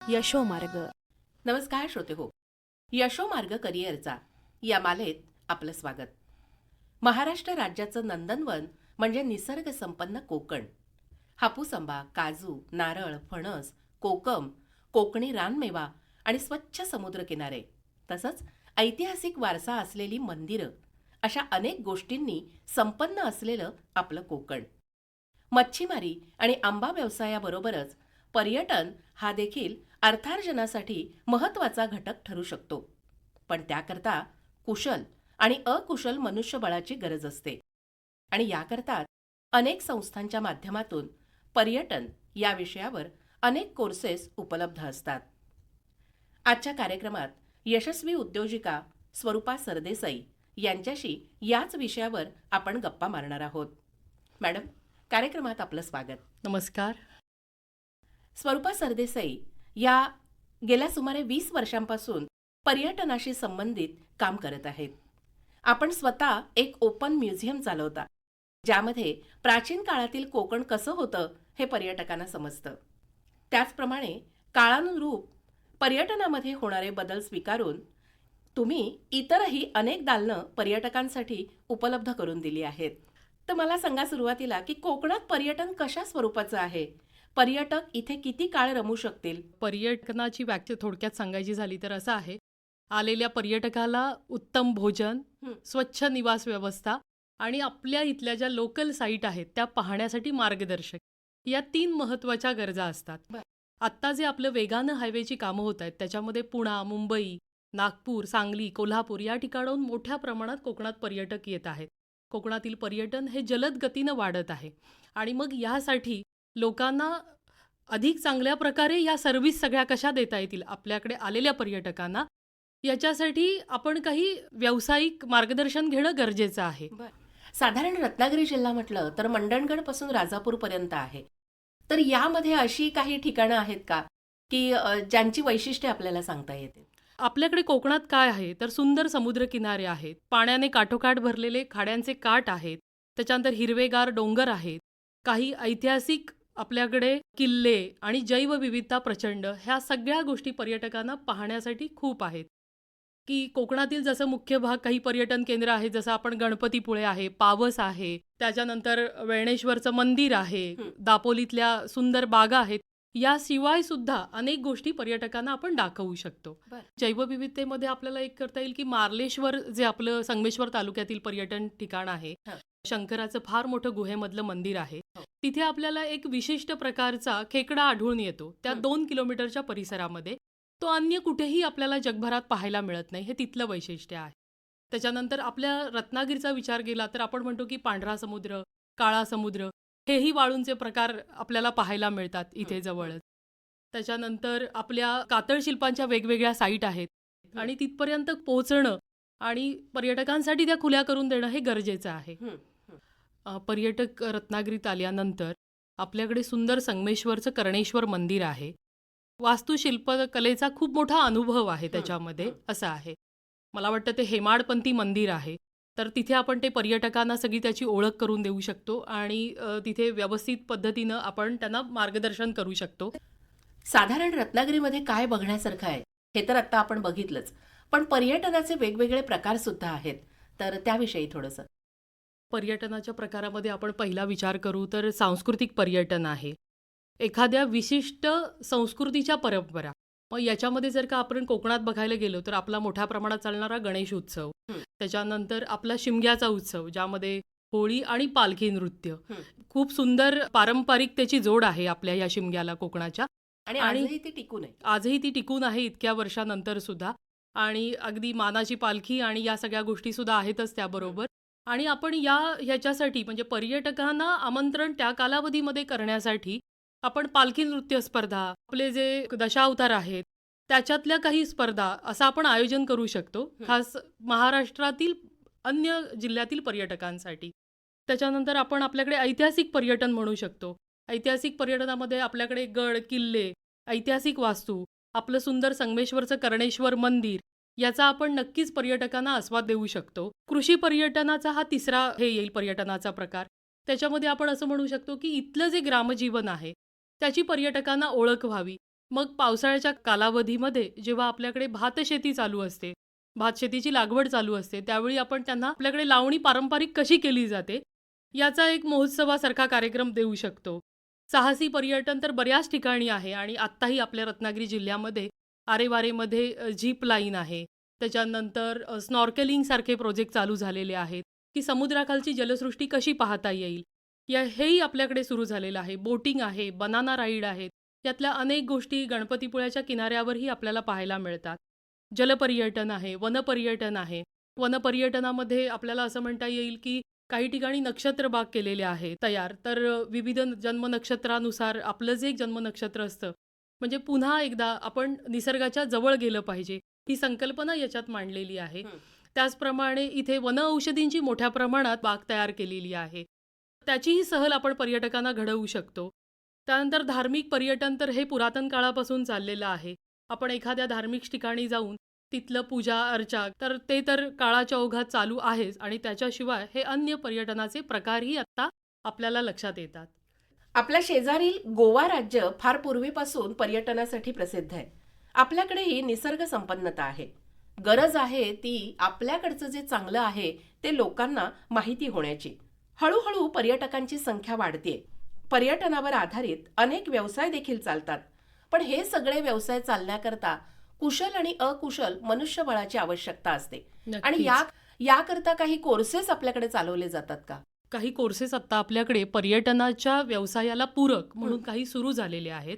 यशोमार्ग. नमस्कार श्रोते हो. यशोमार्ग करिअरचा या मालेत आपलं स्वागत. महाराष्ट्र राज्याचं नंदनवन म्हणजे निसर्ग संपन्न कोकण. हापूस आंबा काजू नारळ फणस कोकम कोकणी रानमेवा आणि स्वच्छ समुद्रकिनारे तसंच ऐतिहासिक वारसा असलेली मंदिरं अशा अनेक गोष्टींनी संपन्न असलेलं आपलं कोकण. मच्छीमारी आणि आंबा व्यवसायाबरोबरच पर्यटन हा देखील अर्थार्जनासाठी महत्त्वाचा घटक ठरू शकतो. पण त्याकरता कुशल आणि अकुशल मनुष्यबळाची गरज असते. आणि याकरता अनेक संस्थांच्या माध्यमातून पर्यटन या विषयावर अनेक कोर्सेस उपलब्ध असतात. आजच्या कार्यक्रमात यशस्वी उद्योजिका स्वरूपा सरदेसाई यांच्याशी याच विषयावर आपण गप्पा मारणार आहोत. मॅडम कार्यक्रमात आपलं स्वागत. नमस्कार. स्वरूपा सरदेसाई या गेल्या सुमारे वीस वर्षांपासून पर्यटनाशी संबंधित काम करत आहेत. आपण स्वतः एक ओपन म्युझियम चालवता ज्यामध्ये प्राचीन काळातील कोकण कसं होतं हे पर्यटकांना समजतं. त्याचप्रमाणे काळानुरूप पर्यटनामध्ये होणारे बदल स्वीकारून तुम्ही इतरही अनेक दालनं पर्यटकांसाठी उपलब्ध करून दिली आहेत. तर मला सांगा सुरुवातीला की कोकणात पर्यटन कशा स्वरूपाचं आहे? पर्यटक इथे किती काळ रमू शकतील? पर्यटनाची व्याख्या थोडक्यात सांगायची झाली तर असं आहे. आलेल्या पर्यटकाला उत्तम भोजन. स्वच्छ निवास व्यवस्था आणि आपल्या इथल्या ज्या लोकल साईट आहेत त्या पाहण्यासाठी मार्गदर्शक. या तीन महत्त्वाच्या गरजा असतात. आत्ता जे आपलं वेगानं हायवेची कामं होत आहेत त्याच्यामध्ये पुणा मुंबई नागपूर सांगली कोल्हापूर या ठिकाणाहून मोठ्या प्रमाणात कोकणात पर्यटक येत आहेत. कोकणातील पर्यटन हे जलद गतीनं वाढत आहे. आणि मग यासाठी लोकांना अधिक चांगल्या प्रकारे या सर्व्हिस सगळ्या कशा देता येतील? आपल्याकडे आलेल्या पर्यटकांना. याच्यासाठी आपण काही व्यावसायिक मार्गदर्शन घेणं गरजेचं आहे. साधारण रत्नागिरी जिल्हा म्हटलं तर मंडणगडपासून राजापूर पर्यंत आहे. तर यामध्ये अशी काही ठिकाणं आहेत का? की ज्यांची वैशिष्ट्ये आपल्याला सांगता येतील? आपल्याकडे कोकणात काय आहे? तर सुंदर समुद्रकिनारे आहेत. पाण्याने काठोकाठ भरलेले खाड्यांचे काठ आहेत. त्याच्यानंतर हिरवेगार डोंगर आहेत. काही ऐतिहासिक आपल्याकडे किल्ले आणि जैवविविधता प्रचंड ह्या सगळ्या गोष्टी पर्यटकांना पाहण्यासाठी खूप आहेत की कोकणातील जसं मुख्य भाग काही पर्यटन केंद्र आहे जसं आपण गणपतीपुळे आहे पावस आहे त्याच्यानंतर वेळणेश्वरचं मंदिर आहे. दापोलीतल्या सुंदर बागा आहेत याशिवाय सुद्धा अनेक गोष्टी पर्यटकांना आपण दाखवू शकतो. जैवविविधतेमध्ये आपल्याला एक करता येईल की मार्लेश्वर जे आपलं संगमेश्वर तालुक्यातील पर्यटन ठिकाण आहे. शंकराचं फार मोठं गुहेमधलं मंदिर आहे. तिथे आपल्याला एक विशिष्ट प्रकारचा खेकडा आढळून येतो त्या. दोन किलोमीटरच्या परिसरामध्ये तो अन्य कुठेही आपल्याला जगभरात पाहायला मिळत नाही हे तिथलं वैशिष्ट्य आहे त्याच्यानंतर आपल्या रत्नागिरीचा विचार केला तर आपण म्हणतो की पांढरा समुद्र काळा समुद्र हेही वाळूंचे प्रकार आपल्याला पाहायला मिळतात इथे. जवळच त्याच्यानंतर आपल्या कातळ शिल्पांच्या वेगवेगळ्या साईट आहेत. आणि तिथपर्यंत पोहोचणं आणि पर्यटकांसाठी त्या खुल्या करून देणं हे गरजेचं आहे पर्यटक रत्नागिरीत आल्यानंतर आपल्याकडे सुंदर संगमेश्वरचं करणेश्वर मंदिर आहे. वास्तुशिल्पकलेचा खूप मोठा अनुभव आहे त्याच्यामध्ये. असं आहे. मला वाटतं ते हेमाडपंथी मंदिर आहे. तर तिथे आपण ते पर्यटकांना सगळी त्याची ओळख करून देऊ शकतो आणि तिथे व्यवस्थित पद्धतीनं आपण त्यांना मार्गदर्शन करू शकतो. साधारण रत्नागिरीमध्ये काय बघण्यासारखं आहे? हे तर आता आपण बघितलंच. पण पर्यटनाचे वेगवेगळे प्रकार सुद्धा आहेत. तर त्याविषयी थोडंसं. पर्यटनाच्या प्रकारामध्ये आपण पहिला विचार करू तर सांस्कृतिक पर्यटन आहे. एखाद्या विशिष्ट संस्कृतीच्या परंपरा मग याच्यामध्ये जर का आपण कोकणात बघायला गेलो तर आपला मोठ्या प्रमाणात चालणारा गणेश उत्सव. त्याच्यानंतर आपला शिमग्याचा उत्सव ज्यामध्ये होळी आणि पालखी नृत्य. खूप सुंदर पारंपरिक त्याची जोड आहे आपल्या या शिमग्याला कोकणाच्या. आणि आणि- आजही ती टिकून आहे. आजही ती टिकून आहे इतक्या वर्षानंतर सुद्धा. आणि अगदी मानाची पालखी आणि या सगळ्या गोष्टी सुद्धा आहेतच त्याबरोबर. आणि आपण या ह्याच्यासाठी म्हणजे पर्यटकांना आमंत्रण त्या कालावधीमध्ये करण्यासाठी आपण पालखी नृत्य स्पर्धा आपले जे दशावतार आहेत त्याच्यातल्या काही स्पर्धा असं आपण आयोजन करू शकतो खास महाराष्ट्रातील अन्य जिल्ह्यातील पर्यटकांसाठी. त्याच्यानंतर आपण आपल्याकडे ऐतिहासिक पर्यटन म्हणू शकतो. ऐतिहासिक पर्यटनामध्ये आपल्याकडे गड किल्ले ऐतिहासिक वास्तू आपलं सुंदर संगमेश्वरचं करणेश्वर मंदिर याचा आपण नक्कीच पर्यटकांना आस्वाद देऊ शकतो. कृषी पर्यटनाचा हा तिसरा हे येईल पर्यटनाचा प्रकार. त्याच्यामध्ये आपण असं म्हणू शकतो की इथलं जे ग्रामजीवन आहे त्याची पर्यटकांना ओळख व्हावी. मग पावसाळ्याच्या कालावधीमध्ये जेव्हा आपल्याकडे भातशेती चालू असते, भातशेतीची लागवड चालू असते, त्यावेळी आपण त्यांना आपल्याकडे लावणी पारंपरिक कशी केली जाते, याचा एक महोत्सवासारखा कार्यक्रम देऊ शकतो. साहसी पर्यटन तर बऱ्याच ठिकाणी आहे आणि आत्ताही आपल्या रत्नागिरी जिल्ह्यामध्ये आरेवारेमध्ये जीप लाईन आहे. त्याच्यानंतर स्नॉर्केलिंगसारखे प्रोजेक्ट चालू झालेले आहेत, की समुद्राखालची जलसृष्टी कशी पाहता येईल, या हेही आपल्याकडे सुरू झालेलं आहे. बोटिंग आहे, बनाना राईड आहेत. यातल्या अनेक गोष्टी गणपतीपुळ्याच्या किनाऱ्यावरही आपल्याला पाहायला मिळतात. जलपर्यटन आहे, वनपर्यटन आहे. वनपर्यटनामध्ये आपल्याला असं म्हणता येईल, की काही ठिकाणी नक्षत्रबाग केलेले आहे तयार. तर विविध जन्मनक्षत्रानुसार आपलं जे जन्मनक्षत्र असतं, म्हणजे पुन्हा एकदा आपण निसर्गाच्या जवळ गेलं पाहिजे, ही संकल्पना याच्यात मांडलेली आहे. त्याचप्रमाणे इथे वनऔषधींची मोठ्या प्रमाणात बाग तयार केलेली आहे. त्याचीही सहल आपण पर्यटकांना घडवू शकतो. त्यानंतर धार्मिक पर्यटन तर हे पुरातन काळापासून चाललेलं आहे. आपण एखाद्या धार्मिक ठिकाणी जाऊन तिथलं पूजा अर्चा तर ते तर काळाच्या ओघात चालू आहेच आणि त्याच्याशिवाय हे अन्य पर्यटनाचे प्रकारही आत्ता आपल्याला लक्षात येतात. आपल्या शेजारील गोवा राज्य फार पूर्वीपासून पर्यटनासाठी प्रसिद्ध आहे. आपल्याकडेही निसर्ग संपन्नता आहे. गरज आहे ती आपल्याकडचं जे चांगलं आहे ते लोकांना माहिती होण्याची. हळूहळू पर्यटकांची संख्या वाढतेय. पर्यटनावर आधारित अनेक व्यवसाय देखील चालतात. पण हे सगळे व्यवसाय चालण्याकरता कुशल आणि अकुशल मनुष्यबळाची आवश्यकता असते. आणि. या याकरता काही कोर्सेस आपल्याकडे चालवले जातात का? काही कोर्सेस आत्ता आपल्याकडे पर्यटनाच्या व्यवसायाला पूरक म्हणून. काही सुरू झालेले आहेत.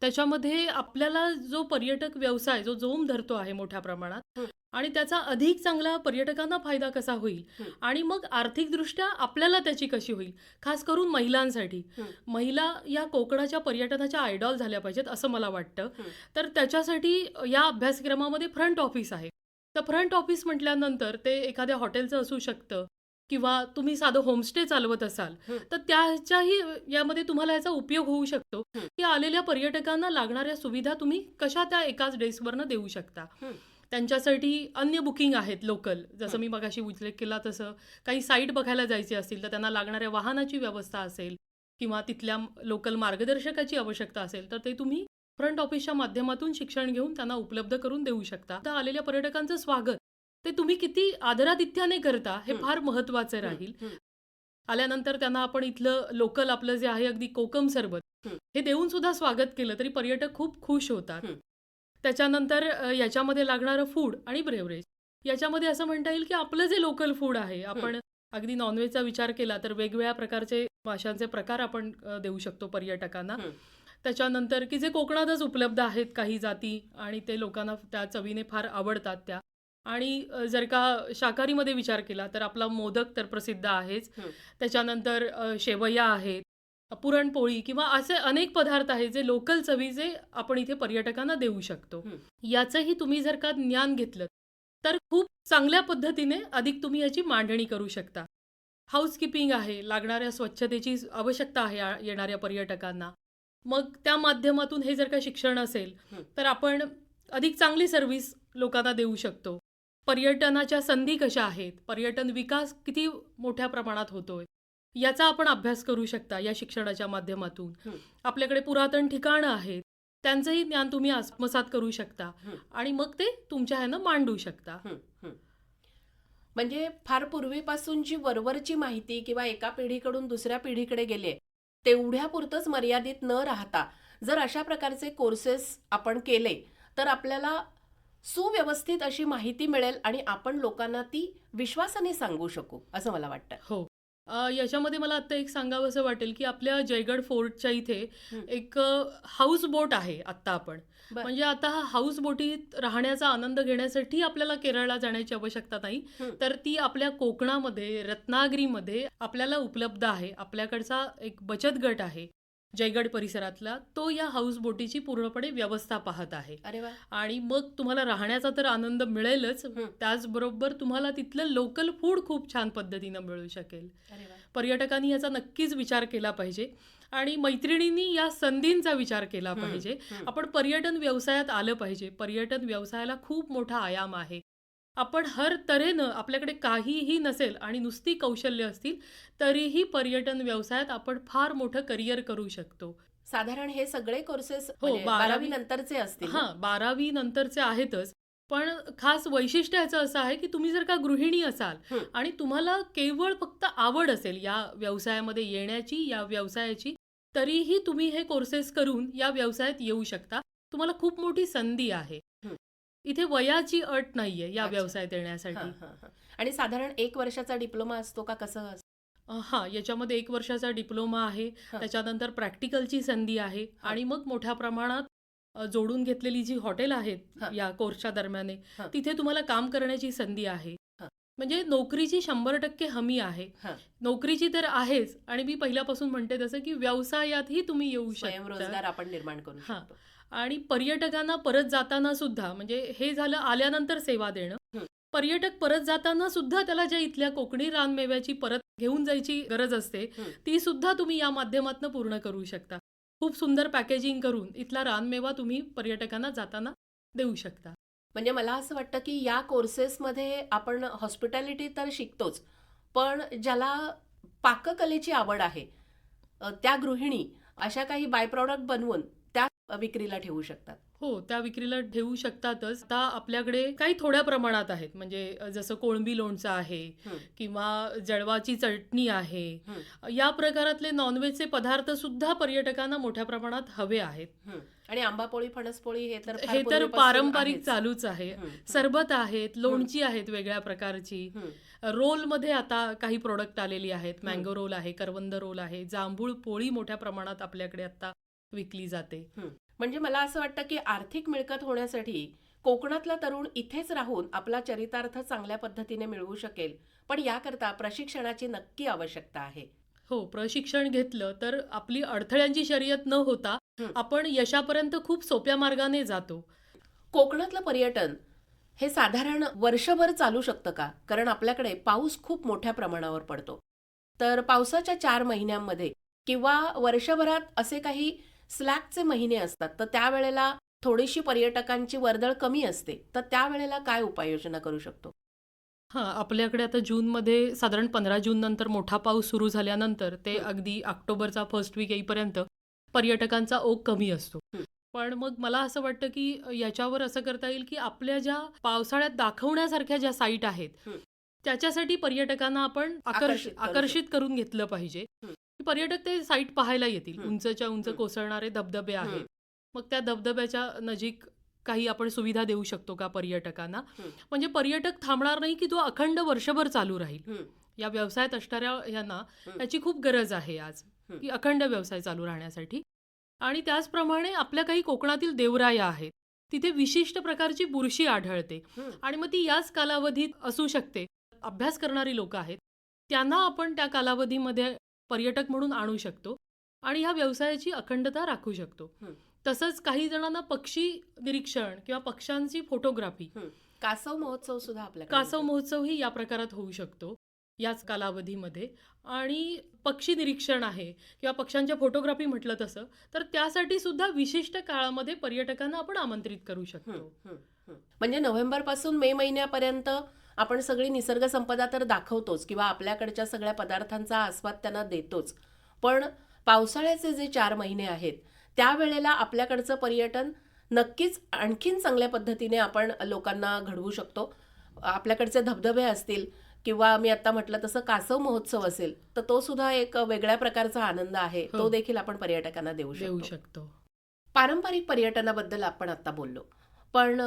त्याच्यामध्ये आपल्याला जो पर्यटक व्यवसाय जो जोम धरतो आहे मोठ्या प्रमाणात. आणि त्याचा अधिक चांगला पर्यटकांना फायदा कसा होईल. आणि मग आर्थिकदृष्ट्या आपल्याला त्याची कशी होईल, खास करून महिलांसाठी. महिला या कोकणाच्या पर्यटनाच्या आयडॉल झाल्या पाहिजेत असं मला वाटतं. तर त्याच्यासाठी या अभ्यासक्रमामध्ये फ्रंट ऑफिस आहे. तर फ्रंट ऑफिस म्हटल्यानंतर ते एखाद्या हॉटेलचं असू शकतं किंवा तुम्ही साधं होमस्टे चालवत असाल. तर त्याच्याही यामध्ये तुम्हाला याचा उपयोग होऊ शकतो. की आलेल्या पर्यटकांना लागणाऱ्या सुविधा तुम्ही कशा त्या एकाच डेस्कवरनं देऊ शकता. त्यांच्यासाठी अन्य बुकिंग आहेत लोकल. जसं. मी मगाशी उल्लेख केला तसं काही साईट बघायला जायचे असतील, तर त्यांना लागणाऱ्या वाहनाची व्यवस्था असेल किंवा तिथल्या लोकल मार्गदर्शकाची आवश्यकता असेल, तर ते तुम्ही फ्रंट ऑफिसच्या माध्यमातून शिक्षण घेऊन त्यांना उपलब्ध करून देऊ शकता. आता आलेल्या पर्यटकांचं स्वागत ते तुम्ही किती आदरातिथ्याने करता हे. फार महत्त्वाचं हं. राहील. आल्यानंतर त्यांना आपण इथलं लोकल आपलं जे आहे अगदी कोकम सरबत हं. देऊन सुद्धा स्वागत केलं तरी पर्यटक खूप खुश होतात. त्याच्यानंतर याच्यामध्ये लागणारं फूड आणि ब्रेवरेज याच्यामध्ये असं म्हणता येईल, की आपलं जे लोकल फूड आहे, आपण अगदी नॉनव्हेजचा विचार केला तर वेगवेगळ्या प्रकारचे माशांचे प्रकार आपण देऊ शकतो पर्यटकांना. त्याच्यानंतर की जे कोकणातच उपलब्ध आहेत काही जाती आणि ते लोकांना त्या चवीने फार आवडतात त्या. आणि जर का शाकाहारीमध्ये विचार केला तर आपला मोदक तर प्रसिद्ध आहेच. त्याच्यानंतर शेवया आहेत, पुरणपोळी किंवा असे अनेक पदार्थ आहेत जे लोकल चवीचे आपण इथे पर्यटकांना देऊ शकतो. याचंही तुम्ही जर का ज्ञान घेतलंत, तर खूप चांगल्या पद्धतीने अधिक तुम्ही याची मांडणी करू शकता. हाऊसकीपिंग आहे, लागणाऱ्या स्वच्छतेची आवश्यकता आहे येणाऱ्या पर्यटकांना. मग त्या माध्यमातून हे जर का शिक्षण असेल. तर आपण अधिक चांगली सर्व्हिस लोकांना देऊ शकतो. पर्यटनाच्या संधी कशा आहेत, पर्यटन विकास किती मोठ्या प्रमाणात होतोय, याचा आपण अभ्यास करू शकता या शिक्षणाच्या माध्यमातून. आपल्याकडे पुरातन ठिकाणं आहेत, त्यांचंही ज्ञान तुम्ही आत्मसात करू शकता. आणि मग ते तुमच्या ह्यानं मांडू शकता. म्हणजे फार पूर्वीपासून जी वरवरची माहिती किंवा एका पिढीकडून दुसऱ्या पिढीकडे गेली तेवढ्यापुरतंच मर्यादित न राहता जर अशा प्रकारचे कोर्सेस आपण केले, तर आपल्याला सुव्यवस्थित अशी माहिती मिळेल आणि आपण लोकांना ती विश्वासाने सांगू शकू, असं मला वाटतं. हो. याच्यामध्ये मला आत्ता एक सांगावसं वाटेल, की आपल्या जयगड फोर्टच्या इथे. एक हाऊस बोट आहे आत्ता आपण. म्हणजे आता हा हाऊस बोटीत राहण्याचा आनंद घेण्यासाठी आपल्याला केरळला जाण्याची आवश्यकता नाही. तर ती आपल्या कोकणामध्ये, रत्नागिरीमध्ये आपल्याला उपलब्ध आहे. आपल्याकडचा एक बचत गट आहे, जयगड परिसरातला. तो या हाऊस बोटीची पूर्णपणे व्यवस्था पाहत आहे. अरे! आणि मग तुम्हाला राहण्याचा तर आनंद मिळेलच. त्याचबरोबर तुम्हाला तिथलं लोकल फूड खूप छान पद्धतीनं मिळू शकेल. पर्यटकांनी याचा नक्कीच विचार केला पाहिजे आणि मैत्रिणींनी या संधींचा विचार केला पाहिजे. आपण पर्यटन व्यवसायात आलं पाहिजे. पर्यटन व्यवसायाला खूप मोठा आयाम आहे. आपण हर तऱ्हेनं आपल्याकडे काहीही नसेल आणि नुसती कौशल्य असतील, तरीही पर्यटन व्यवसायात आपण फार मोठं करिअर करू शकतो. साधारण हे सगळे कोर्सेस हो, बारावी- बारावी नंतरचे असतील? हा बारावी नंतरचे आहेतच पण खास वैशिष्ट्य ह्याचं असं आहे की तुम्ही जर का गृहिणी असाल. आणि तुम्हाला केवळ फक्त आवड असेल या व्यवसायामध्ये येण्याची या व्यवसायाची तरीही तुम्ही हे कोर्सेस करून या व्यवसायात येऊ शकता तुम्हाला खूप मोठी संधी आहे. इथे वयाची अट नाहीये या. व्यवसायात येण्यासाठी. आणि साधारण एक वर्षाचा डिप्लोमा असतो का कसं हा याच्यामध्ये एक वर्षाचा डिप्लोमा आहे. त्याच्यानंतर प्रॅक्टिकलची संधी आहे आणि मग मोठ्या प्रमाणात जोडून घेतलेली जी हॉटेल आहेत. या कोर्सच्या दरम्यान. तिथे तुम्हाला काम करण्याची संधी आहे. म्हणजे नोकरीची शंभर टक्के हमी आहे. नोकरीची तर आहेच आणि मी पहिल्यापासून म्हणते तसं की व्यवसायातही तुम्ही येऊ शकता आपण निर्माण करू हां. शकतो आणि पर्यटकांना परत जाताना सुद्धा म्हणजे हे झालं आल्यानंतर सेवा देणं. पर्यटक परत जाताना सुद्धा त्याला ज्या इथल्या कोकणी रानमेव्याची परत घेऊन जायची गरज असते. ती सुद्धा तुम्ही या माध्यमातून पूर्ण करू शकता खूप सुंदर पॅकेजिंग करून इथला रानमेवा तुम्ही पर्यटकांना जाताना देऊ शकता म्हणजे मला असं वाटतं की या कोर्सेसमध्ये आपण हॉस्पिटॅलिटी तर शिकतोच पण ज्याला पाककलेची आवड आहे त्या गृहिणी अशा काही बाय प्रॉडक्ट बनवून विक्रीला ठेवू शकतात हो त्या विक्रीला ठेवू शकतातच आता आपल्याकडे काही थोड्या प्रमाणात आहेत म्हणजे जसं कोळंबी लोणचं आहे. किंवा जळवाची चटणी आहे. या प्रकारातले नॉनव्हेजचे पदार्थ सुद्धा पर्यटकांना मोठ्या प्रमाणात हवे आहेत. आणि आंबापोळी फणसपोळी हे तर हे तर पारंपरिक. चालूच आहे सरबत आहेत लोणची आहेत वेगळ्या प्रकारची. रोलमध्ये आता काही प्रोडक्ट आलेली आहेत. मँगो रोल आहे करवंद रोल आहे जांभूळ पोळी मोठ्या प्रमाणात आपल्याकडे आता विकली जाते. म्हणजे मला असं वाटतं की आर्थिक मिळकत होण्यासाठी कोकणातला तरुण इथेच राहून आपला चरितार्थ चांगल्या पद्धतीने मिळवू शकेल. पण याकरता प्रशिक्षणाची नक्की आवश्यकता आहे. हो प्रशिक्षण घेतलं तर आपली अडथळ्यांची शर्यत न होता. आपण यशापर्यंत खूप सोप्या मार्गाने जातो. कोकणातलं पर्यटन हे साधारण वर्षभर चालू शकतं का? कारण आपल्याकडे पाऊस खूप मोठ्या प्रमाणावर पडतो. तर पावसाच्या चार महिन्यांमध्ये किंवा वर्षभरात असे काही स्लॅकचे महिने असतात तर त्यावेळेला थोडीशी पर्यटकांची वर्दळ कमी असते तर त्यावेळेला काय उपाययोजना करू शकतो हां आपल्याकडे आता जूनमध्ये साधारण पंधरा जून नंतर मोठा पाऊस सुरू झाल्यानंतर ते. अगदी ऑक्टोबरचा फर्स्ट वीक येईपर्यंत पर्यटकांचा ओघ कमी असतो. पण मग मला असं वाटतं की याच्यावर असं करता येईल की आपल्या ज्या पावसाळ्यात दाखवण्यासारख्या ज्या साईट आहेत. त्याच्यासाठी पर्यटकांना आपण आकर्ष आकर्षित करू आकर्षित करून घेतलं पाहिजे पर्यटक ते साईट पाहायला येतील. उंचच्या उंच. कोसळणारे धबधबे. आहेत मग त्या धबधब्याच्या नजीक काही आपण सुविधा देऊ शकतो का पर्यटकांना. म्हणजे पर्यटक थांबणार नाही की तो अखंड वर्षभर चालू राहील या व्यवसायात असणाऱ्या यांना. याची खूप गरज आहे आज. की अखंड व्यवसाय चालू राहण्यासाठी आणि त्याचप्रमाणे आपल्या काही कोकणातील देवराया आहेत तिथे विशिष्ट प्रकारची बुरशी आढळते. आणि मग ती याच कालावधीत असू शकते अभ्यास करणारी लोक आहेत त्यांना आपण त्या कालावधीमध्ये पर्यटक म्हणून आणू शकतो आणि ह्या व्यवसायाची अखंडता राखू शकतो हं. तसंच काही जणांना पक्षी निरीक्षण किंवा पक्ष्यांची फोटोग्राफी कासव महोत्सव सुद्धा आपल्याकडे कासव होतो. महोत्सवही या प्रकारात होऊ शकतो याच कालावधीमध्ये आणि पक्षी निरीक्षण आहे किंवा पक्ष्यांच्या फोटोग्राफी म्हटलं तसं तर त्यासाठी सुद्धा विशिष्ट काळामध्ये पर्यटकांना आपण आमंत्रित करू हं, शकतो हं, हं. म्हणजे नोव्हेंबरपासून मे महिन्यापर्यंत आपण सगळी निसर्ग संपदा तर दाखवतोच किंवा आपल्याकडच्या सगळ्या पदार्थांचा आस्वाद त्यांना देतोच. पण पावसाळ्याचे जे चार महिने आहेत त्यावेळेला आपल्याकडचं पर्यटन नक्कीच आणखीन चांगल्या पद्धतीने आपण लोकांना घडवू शकतो. आपल्याकडचे धबधबे असतील किंवा मी आता म्हटलं तसं कासव महोत्सव असेल तर तो सुद्धा एक वेगळ्या प्रकारचा आनंद आहे. हो. तो देखील आपण पर्यटकांना देऊ देऊ शकतो. पारंपरिक पर्यटनाबद्दल आपण आता बोललो. पण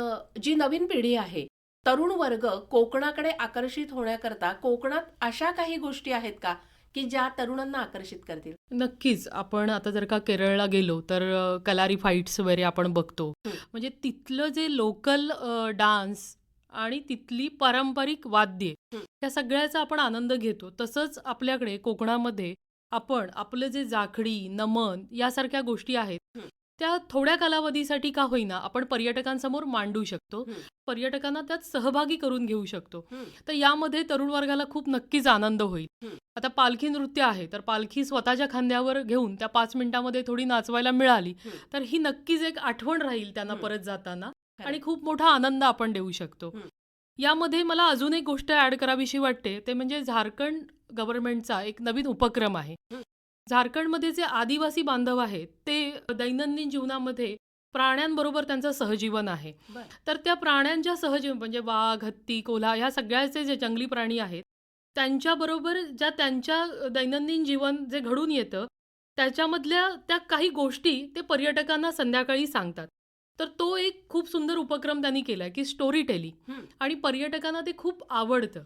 जी नवीन पिढी आहे तरुण वर्ग कोकणाकडे आकर्षित होण्याकरता कोकणात अशा काही गोष्टी आहेत का की ज्या तरुणांना आकर्षित करतील नक्कीच आपण आता जर का केरळला गेलो तर कलारी फाईट्स वगैरे आपण बघतो. म्हणजे तिथलं जे लोकल डान्स आणि तिथली पारंपरिक वाद्ये. या सगळ्याचा आपण आनंद घेतो तसंच आपल्याकडे कोकणामध्ये आपण आपलं जे जाखडी नमन यासारख्या गोष्टी आहेत. त्या थोड्या कालावधीसाठी का होईना आपण पर्यटकांसमोर मांडू शकतो. पर्यटकांना त्यात सहभागी करून घेऊ शकतो. तर यामध्ये तरुण वर्गाला खूप नक्कीच आनंद होईल. आता पालखी नृत्य आहे तर पालखी स्वतःच्या खांद्यावर घेऊन त्या पाच मिनिटामध्ये थोडी नाचवायला मिळाली. तर ही नक्कीच एक आठवण राहील त्यांना. परत जाताना. आणि खूप मोठा आनंद आपण देऊ शकतो. यामध्ये मला अजून एक गोष्ट ऍड करावीशी वाटते ते म्हणजे झारखंड गव्हर्नमेंटचा एक नवीन उपक्रम आहे. झारखंडमध्ये जे आदिवासी बांधव आहेत ते दैनंदिन जीवनामध्ये प्राण्यांबरोबर त्यांचं सहजीवन आहे. तर त्या प्राण्यांच्या सहजीवन म्हणजे वाघ हत्ती कोल्हा ह्या सगळ्याचे जे जंगली प्राणी आहेत त्यांच्याबरोबर ज्या त्यांच्या दैनंदिन जीवन जे घडून येतं त्याच्यामधल्या त्या काही गोष्टी ते पर्यटकांना संध्याकाळी सांगतात. तर तो एक खूप सुंदर उपक्रम त्यांनी केला की स्टोरी टेलिंग हं. आणि पर्यटकांना ते खूप आवडतं.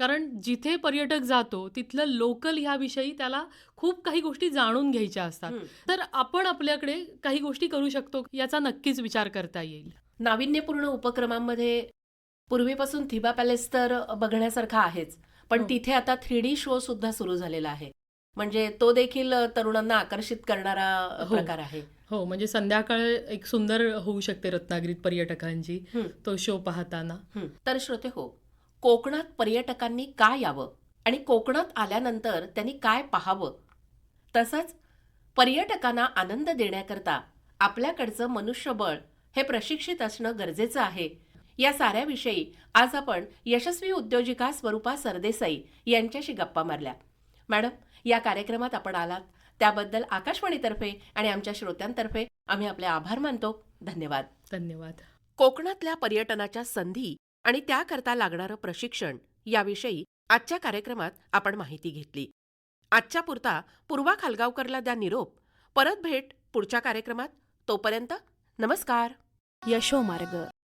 कारण जिथे पर्यटक जातो तिथलं लोकल ह्याविषयी त्याला खूप काही गोष्टी जाणून घ्यायच्या असतात. तर आपण आपल्याकडे काही गोष्टी करू शकतो याचा नक्कीच विचार करता येईल नाविन्यपूर्ण उपक्रमांमध्ये पूर्वीपासून थिबा पॅलेस तर बघण्यासारखा आहेच पण हो. तिथे आता थ्री डी शो सुद्धा सुरू झालेला आहे म्हणजे तो देखील तरुणांना आकर्षित करणारा हो. प्रकार आहे हो म्हणजे संध्याकाळ एक सुंदर होऊ शकते रत्नागिरीत पर्यटकांची. तो शो पाहताना. तर श्रोते हो कोकणात पर्यटकांनी का यावं आणि कोकणात आल्यानंतर त्यांनी काय पाहावं? तसंच पर्यटकांना आनंद देण्याकरता आपल्याकडचं मनुष्यबळ हे प्रशिक्षित असणं गरजेचं आहे. या साऱ्याविषयी आज आपण यशस्वी उद्योजिका स्वरूपा सरदेसाई यांच्याशी गप्पा मारल्या. मॅडम या कार्यक्रमात आपण आलात. त्याबद्दल आकाशवाणीतर्फे आणि आमच्या श्रोत्यांतर्फे आम्ही आपले आभार मानतो. धन्यवाद. धन्यवाद. कोकणातल्या पर्यटनाच्या संधी आणि त्याकरता लागणारं प्रशिक्षण याविषयी आजच्या कार्यक्रमात आपण माहिती घेतली. आजच्या पुरता पूर्वा खालगावकरला द्या निरोप. परत भेट पुढच्या कार्यक्रमात. तोपर्यंत नमस्कार. यशोमार्ग.